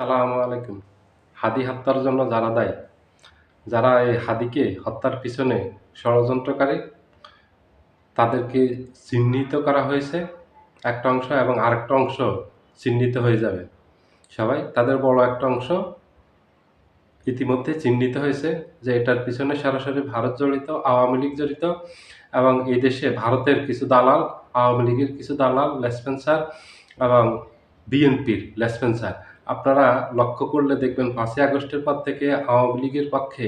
সালামু আলাইকুম। হাদি হত্যার জন্য যারা দায়ী, যারা এই হাদিকে হত্যার পিছনে ষড়যন্ত্রকারী, তাদেরকে চিহ্নিত করা হয়েছে। একটা অংশ এবং আরেকটা অংশ চিহ্নিত হয়ে যাবে। সবাই, তাদের বড় একটা অংশ ইতিমধ্যে চিহ্নিত হয়েছে যে এটার পিছনে সরাসরি ভারত জড়িত, আওয়ামী লীগ জড়িত এবং এই দেশে ভারতের কিছু দালাল, আওয়ামী লীগের কিছু দালাল, লেসপেন্সার এবং বিএনপির লেসপেন্সার আপনারা লক্ষ্য করলে দেখবেন পাঁচই আগস্টের পর থেকে আওয়ামী লীগের পক্ষে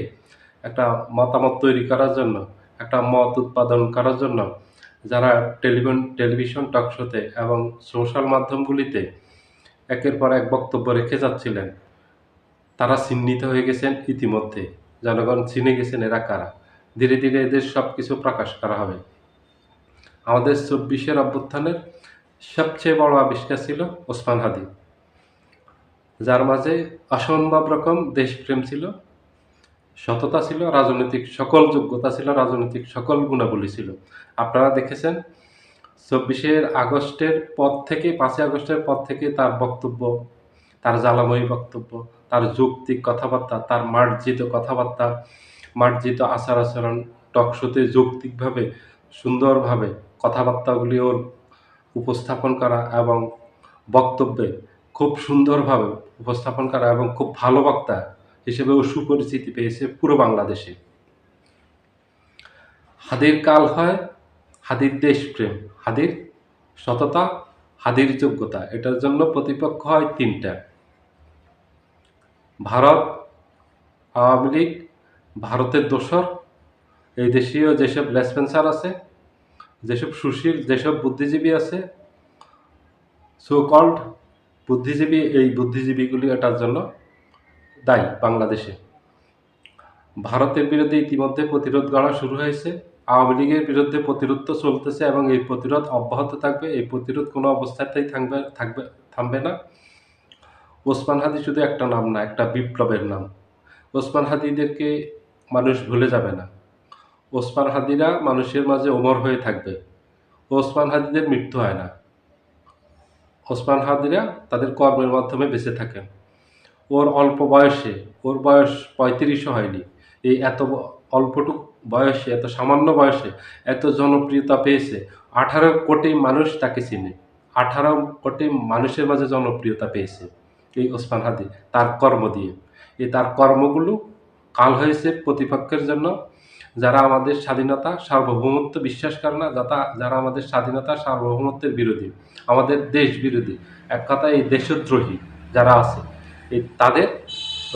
একটা মতামত তৈরি করার জন্য, একটা মত উৎপাদন করার জন্য যারা টেলিভিশন টেলিভিশন টকশোতে এবং সোশ্যাল মাধ্যমগুলিতে একের পর এক বক্তব্য রেখে যাচ্ছিলেন, তারা চিহ্নিত হয়ে গেছেন ইতিমধ্যে। জনগণ চিনে গেছেন এরা কারা। ধীরে ধীরে এদের সব কিছু প্রকাশ করা হবে। আমাদের চব্বিশের অভ্যুত্থানের সবচেয়ে বড় আবিষ্কার ছিল ওসমান হাদি। যার মাঝে অসম্ভব রকম দেশপ্রেম ছিল, সততা ছিল, রাজনৈতিক সকল যোগ্যতা ছিল, রাজনৈতিক সকল গুণাবলী ছিল। আপনারা দেখেছেন, চব্বিশের আগস্টের পর থেকে, পাঁচই আগস্টের পর থেকে তার বক্তব্য, তার জ্বালাময়ী বক্তব্য, তার যৌক্তিক কথাবার্তা, তার মার্জিত কথাবার্তা, মার্জিত আচার আচরণ টকশোতে যৌক্তিকভাবে, সুন্দরভাবে কথাবার্তাগুলি ওর উপস্থাপন করা এবং বক্তব্যে খুব সুন্দরভাবে উপস্থাপন করা এবং খুব ভালো বক্তা হিসেবেও সুপরিচিতি পেয়েছে পুরো বাংলাদেশে। হাদির কাল হয় হাদির দেশপ্রেম, হাদির সততা, হাদির যোগ্যতা, এটার জন্য প্রতিপক্ষ হয় তিনটা। ভারত, আওয়ামী লীগ, ভারতের দোসর, এই দেশীয় যেসব লেসপেন্সার আছে, যেসব সুশীল, যেসব বুদ্ধিজীবী আছে সো কল্ড বুদ্ধিজীবী, এই বুদ্ধিজীবীগুলি এটার জন্য দায়ী বাংলাদেশে। ভারতের বিরুদ্ধে ইতিমধ্যে প্রতিরোধ গড়া শুরু হয়েছে। আওয়ামী লীগের বিরুদ্ধে প্রতিরোধ তো চলতেছে এবং এই প্রতিরোধ অব্যাহত থাকবে। এই প্রতিরোধ কোনো অবস্থাতেই থাকবে থাকবে, থামবে না। ওসমান হাদি শুধু একটা নাম না, একটা বিপ্লবের নাম। ওসমান হাদিদেরকে মানুষ ভুলে যাবে না। ওসমান হাদিরা মানুষের মাঝে ওমর হয়ে থাকবে। ওসমান হাদিদের মৃত্যু হয় না। ওসমান হাদিরা তাদের কর্মের মাধ্যমে বেঁচে থাকেন। ওর অল্প বয়সে, ওর বয়স পঁয়ত্রিশও হয়নি। এই এত অল্পটুক বয়সে, এত সামান্য বয়সে এত জনপ্রিয়তা পেয়েছে, আঠারো কোটি মানুষ তাকে চিনে। আঠারো কোটি মানুষের মাঝে জনপ্রিয়তা পেয়েছে এই ওসমান হাদি, তার কর্ম দিয়ে। এই তার কর্মগুলো কাল হয়েছে প্রতিপক্ষের জন্য। যারা আমাদের স্বাধীনতা, সার্বভৌমত্ব বিশ্বাস করে না যারা যারা আমাদের স্বাধীনতা, সার্বভৌমত্বের বিরোধী, আমাদের দেশ বিরোধী, এক কথায় এই দেশদ্রোহী যারা আছে, এই তাদের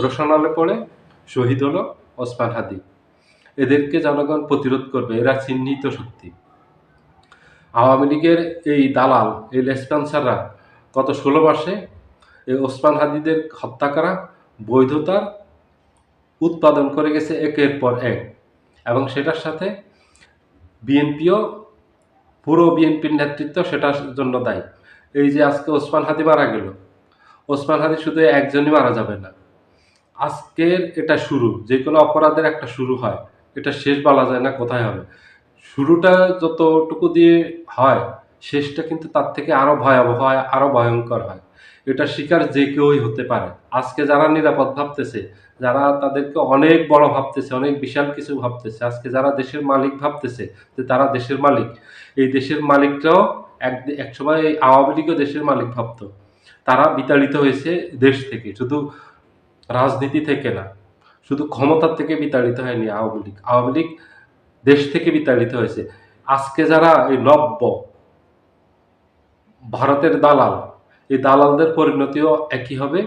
রোশনালে পড়ে শহীদ হলো ওসমান হাদি। এদেরকে জনগণ প্রতিরোধ করবে, এরা চিহ্নিত শক্তি। আওয়ামী লীগের এই দালাল, এই লেসপেন্সাররা গত ষোলো মাসে এই ওসমান হাদিদের হত্যা করা বৈধতার উৎপাদন করে গেছে একের পর এক। এবং সেটার সাথে বিএনপিও, পুরো বিএনপির নেতৃত্ব সেটার জন্য দায়ী। এই যে আজকে ওসমান হাদি মারা গেল, ওসমান হাদি শুধু একজনই মারা যাবে না। আজকের এটা শুরু, যে কোনো অপরাধের একটা শুরু হয়, এটা শেষ বলা যায় না কোথায় হবে। শুরুটা যতটুকু দিয়ে হয়, শেষটা কিন্তু তার থেকে আরও ভয়াবহ হয় আরও ভয়ঙ্কর হয়। এটা শিকার যে কেউই হতে পারে। আজকে যারা নিরাপদ ভাবতেছে, যারা তাদেরকে অনেক বড় ভাবতেছে, অনেক বিশাল কিছু ভাবতেছে, আজকে যারা দেশের মালিক ভাবতেছে যে তারা দেশের মালিক, এই দেশের মালিকরাও এক এক সময় এই আওয়ামী লীগও দেশের মালিক ভাবতো। তারা বিতাড়িত হয়েছে দেশ থেকে, শুধু রাজনীতি থেকে না, শুধু ক্ষমতার থেকে বিতাড়িত হয়নি আওয়ামী লীগ। আওয়ামী লীগ দেশ থেকে বিতাড়িত হয়েছে। আজকে যারা এই নব্য, ভারতের দালাল এই দালালদের পরিণতিও একই হবে,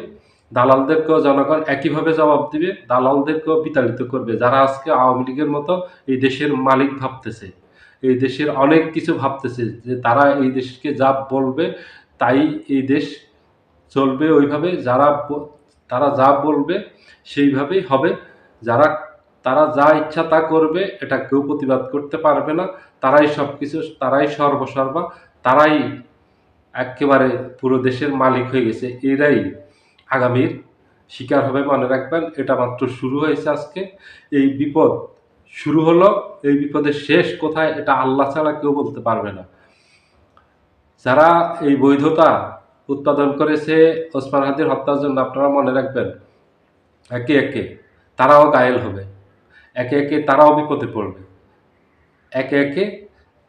দালালদেরকেও জনগণ একইভাবে জবাব দিবে, দালালদেরকেও বিতাড়িত করবে। যারা আজকে আওয়ামী লীগের মতো এই দেশের মালিক ভাবতেছে, এই দেশের অনেক কিছু ভাবতেছে যে তারা এই দেশকে যা বলবে তাই এই দেশ চলবে ওইভাবে, যারা তারা যা বলবে সেইভাবেই হবে। যারা, তারা যা ইচ্ছা তা করবে, এটা কেউ প্রতিবাদ করতে পারবে না। তারাই সব কিছু তারাই সর্বসর্বা, তারাই একেবারে পুরো দেশের মালিক হয়ে গেছে। এরাই আগামীর শিকার হবে, মনে রাখবেন। এটা মাত্র শুরু হয়েছে আজকে। এই বিপদ শুরু হলো, এই বিপদের শেষ কোথায় এটা আল্লাহ ছাড়া কেউ বলতে পারবে না। যারা এই বৈধতা উৎপাদন করেছে ওসমান হাদির হত্যার জন্য, আপনারা মনে রাখবেন, একে একে তারাও গায়েল হবে। একে একে তারাও বিপদে পড়বে। একে একে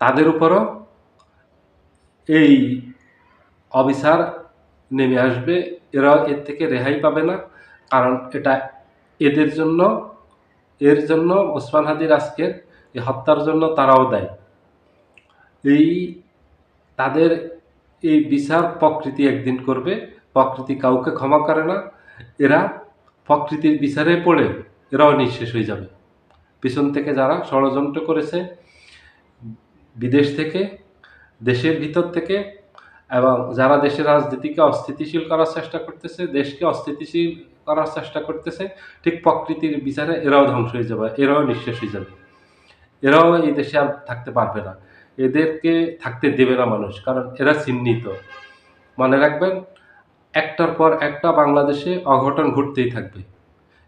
তাদের উপরও এই অবিচার নেমে আসবে এরা এর থেকে রেহাই পাবে না, কারণ এটা এদের জন্য, এর জন্য ওসমান হাদির আজকের এই হত্যার জন্য তারাও দেয়। এই তাদের এই বিচার প্রকৃতি একদিন করবে, প্রকৃতি কাউকে ক্ষমা করে না, এরা প্রকৃতির বিচারে পড়ে, এরাও নিঃশেষ হয়ে যাবে। পিছন থেকে যারা ষড়যন্ত্র করেছে, বিদেশ থেকে, দেশের ভিতর থেকে এবং যারা দেশের রাজনীতিকে অস্থিতিশীল করার চেষ্টা করতেছে, দেশকে অস্থিতিশীল করার চেষ্টা করতেছে, ঠিক প্রকৃতির বিচারে এরাও ধ্বংস হয়ে যাবে, এরাও নিঃশেষ হয়ে যাবে। এরাও এই দেশে আর থাকতে পারবে না। এদেরকে থাকতে দেবে না মানুষ, কারণ এরা চিহ্নিত। মনে রাখবেন, একটার পর একটা বাংলাদেশে অঘটন ঘটতেই থাকবে।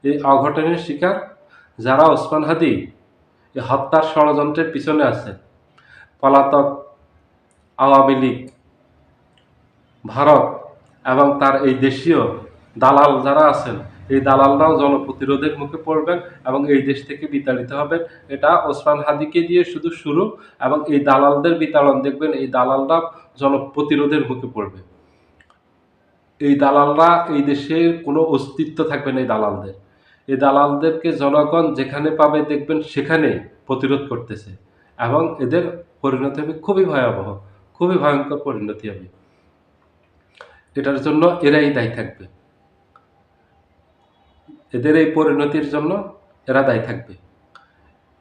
এই অঘটনের শিকার যারা ওসমান হাদি হত্যার ষড়যন্ত্রের পিছনে আছে, পলাতক আওয়ামী লীগ ভারত এবং তার এই দেশীয় দালাল যারা আছেন, এই দালালরাও জনপ্রতিরোধের মুখে পড়বেন এবং এই দেশ থেকে বিতাড়িত হবেন। এটা ওসমান হাদিকে দিয়ে শুধু শুরু এবং এই দালালদের বিতাড়ন দেখবেন, এই দালালরা জনপ্রতিরোধের মুখে পড়বে। এই দালালরা এই দেশে কোনো অস্তিত্ব থাকবে না এই দালালদের। এই দালালদেরকে জনগণ যেখানে পাবে দেখবেন সেখানে প্রতিরোধ করতেছে এবং এদের পরিণতি হবে খুবই ভয়াবহ, খুবই ভয়ঙ্কর পরিণতি হবে। এটার জন্য এরাই দায়ী থাকবে। এদের এই পরিণতির জন্য এরা দায়ী থাকবে।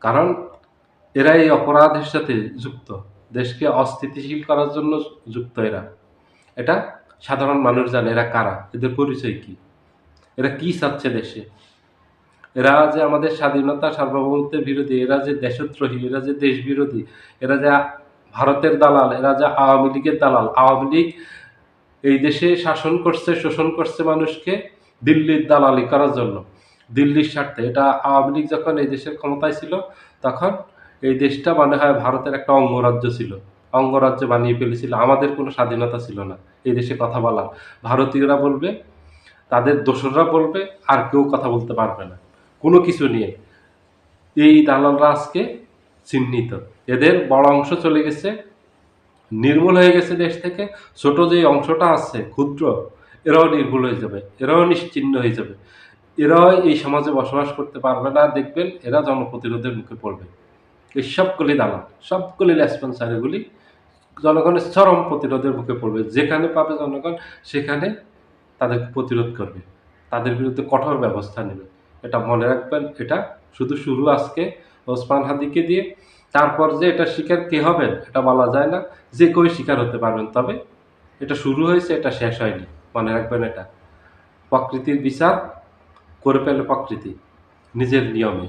কারণ এরা এই অপরাধের সাথে যুক্ত। দেশকে অস্থিতিশীল করার জন্য যুক্ত এরা। এটা সাধারণ মানুষ জানে। এরা কারা? এদের পরিচয় কি? এরা কি চাচ্ছে দেশে? এরা যে আমাদের স্বাধীনতা সার্বভৌমত্বের বিরোধী, এরা যে দেশদ্রোহী, এরা যে দেশ বিরোধী এরা যে ভারতের দালাল, এরা যে আওয়ামী লীগের দালাল, আওয়ামী লীগ এই দেশে শাসন করছে, শোষণ করছে মানুষকে দিল্লির দালালি করার জন্য। দিল্লির স্বার্থে। এটা আওয়ামী লীগ যখন এই দেশের ক্ষমতায় ছিল, তখন এই দেশটা মনে হয় ভারতের একটা অঙ্গরাজ্য ছিল। অঙ্গরাজ্য বানিয়ে ফেলেছিল। আমাদের কোনো স্বাধীনতা ছিল না এই দেশে কথা বলার। ভারতীয়রা বলবে, তাদের দোসররা বলবে, আর কেউ কথা বলতে পারবে না। কোনো কিছু নিয়ে। এই দালালরা আজকে চিহ্নিত। এদের বড় অংশ চলে গেছে নির্মূল হয়ে গেছে দেশ থেকে, ছোট যে অংশটা আছে ক্ষুদ্র, এরাও নির্মূল হয়ে যাবে, এরাও নিশ্চিহ্ন হয়ে যাবে। এরাও এই সমাজে বসবাস করতে পারবে না, দেখবেন এরা জনপ্রতিরোধের মুখে পড়বে। এই সবগুলি দালাল সবগুলি রেসপন্সার এগুলি জনগণের চরম প্রতিরোধের মুখে পড়বে। যেখানে পাবে জনগণ, সেখানে তাদেরকে প্রতিরোধ করবে। তাদের বিরুদ্ধে কঠোর ব্যবস্থা নেবে। এটা মনে রাখবেন, এটা শুধু শুরু আজকে। ওসমান হাদিকে দিয়ে তারপর যে এটা শিকার কে হবেন, এটা বলা যায় না, যে কেউ শিকার হতে পারবেন। তবে এটা শুরু হয়েছে, এটা শেষ হয়নি, মনে রাখবেন এটা। প্রকৃতির বিচার করে পেলে প্রকৃতি, নিজের নিয়মে।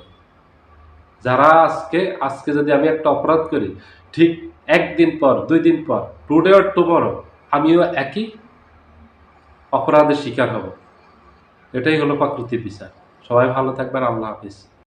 যারা আজকে আজকে যদি আমি একটা অপরাধ করি, ঠিক একদিন পর, দুই দিন পর টুডে অর টুমরো আমিও একই অপরাধের শিকার হব। এটাই হলো প্রকৃতির বিচার। সবাই ভালো থাকবেন, আল্লাহ হাফিজ।